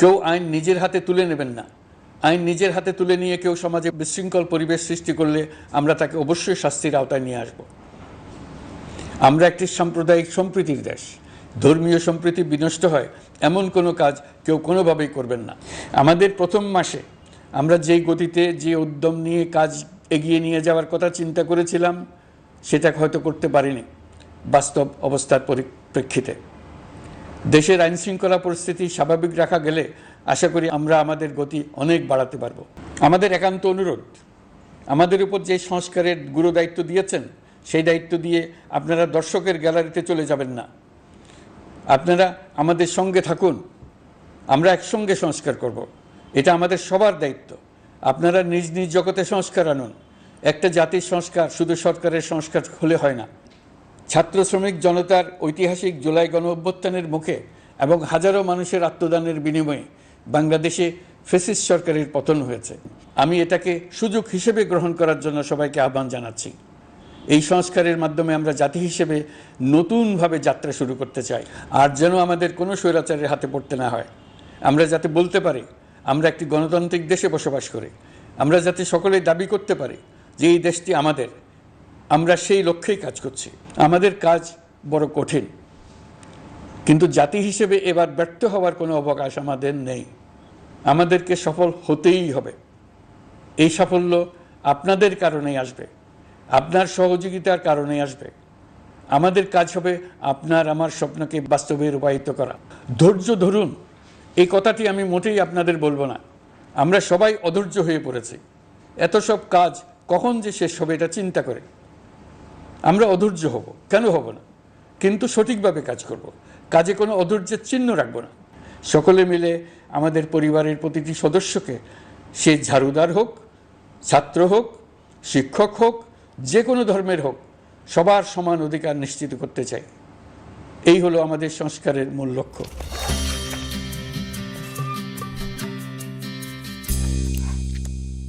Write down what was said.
কেউ আইন নিজের হাতে তুলে নেবেন না। আইন নিজের হাতে তুলে নিয়ে কেউ সমাজে বিশৃঙ্খল পরিবেশ সৃষ্টি করলে আমরা তাকে অবশ্যই শাস্তির আওতায় নিয়ে আসব। আমরা একটি সাম্প্রদায়িক সম্প্রীতির দেশ। ধর্মীয় সম্প্রীতি বিনষ্ট হয়, এমন কোনো কাজ কেউ কোনোভাবেই করবেন না। আমাদের প্রথম মাসে আমরা যেই গতিতে যে উদ্যম নিয়ে কাজ এগিয়ে নিয়ে যাওয়ার কথা চিন্তা করেছিলাম, সেটা হয়তো করতে পারিনি, বাস্তব অবস্থার পরিপ্রেক্ষিতে। দেশের আইন শৃঙ্খলা পরিস্থিতি স্বাভাবিক রাখা গেলে আশা করি আমরা আমাদের গতি অনেক বাড়াতে পারব। আমাদের একান্ত অনুরোধ, আমাদের উপর যে সংস্কারের গুরু দায়িত্ব দিয়েছেন, সেই দায়িত্ব দিয়ে আপনারা দর্শকের গ্যালারিতে চলে যাবেন না। আপনারা আমাদের সঙ্গে থাকুন, আমরা একসঙ্গে সংস্কার করব। এটা আমাদের সবার দায়িত্ব। আপনারা নিজ নিজ জগতে সংস্কার আনুন। একটা জাতির সংস্কার শুধু সরকারের সংস্কার হলে হয় না। ছাত্র শ্রমিক জনতার ঐতিহাসিক জুলাই গণ অভ্যুত্থানের মুখে এবং হাজারো মানুষের আত্মদানের বিনিময়ে বাংলাদেশে ফেসিস সরকারের পতন হয়েছে। আমি এটাকে সুযোগ হিসেবে গ্রহণ করার জন্য সবাইকে আহ্বান জানাচ্ছি। এই সংস্কারের মাধ্যমে আমরা জাতি হিসেবে নতুনভাবে যাত্রা শুরু করতে চাই। আর যেন আমাদের কোনো স্বৈরাচারের হাতে পড়তে না হয়। আমরা যাতে বলতে পারি, আমরা একটি গণতান্ত্রিক দেশে বসবাস করি। আমরা যাতে সকলে দাবি করতে পারি যে এই দেশটি আমাদের। আমরা সেই লক্ষ্যেই কাজ করছি। আমাদের কাজ বড় কঠিন। কিন্তু জাতি হিসেবে এবার ব্যর্থ হওয়ার কোনো অবকাশ আমাদের নেই। আমাদেরকে সফল হতেই হবে। এই সাফল্য আপনাদের কারণেই আসবে। আপনার সহযোগিতার কারণে আসবে। আমাদের কাজ হবে আপনার আমার স্বপ্নকে বাস্তবে রূপায়িত করা। ধৈর্য ধরুন। এই কথাটি আমি মোটেই আপনাদের বলব না। আমরা সবাই অধৈর্য হয়ে পড়েছি। এত সব কাজ কখন যে শেষ হবে এটা চিন্তা করে। আমরা অধৈর্য হব। কেন হব না? কিন্তু সঠিকভাবে কাজ করব। কাজে কোনো অধৈর্যের চিহ্ন রাখব না। সকলে মিলে আমাদের পরিবারের প্রতিটি সদস্যকে, সে ঝাড়ুদার হোক, ছাত্র হোক, শিক্ষক হোক, যে কোনো ধর্মের হোক, সবার সমান অধিকার নিশ্চিত করতে চাই। এই হলো আমাদের সংস্কারের মূল লক্ষ্য।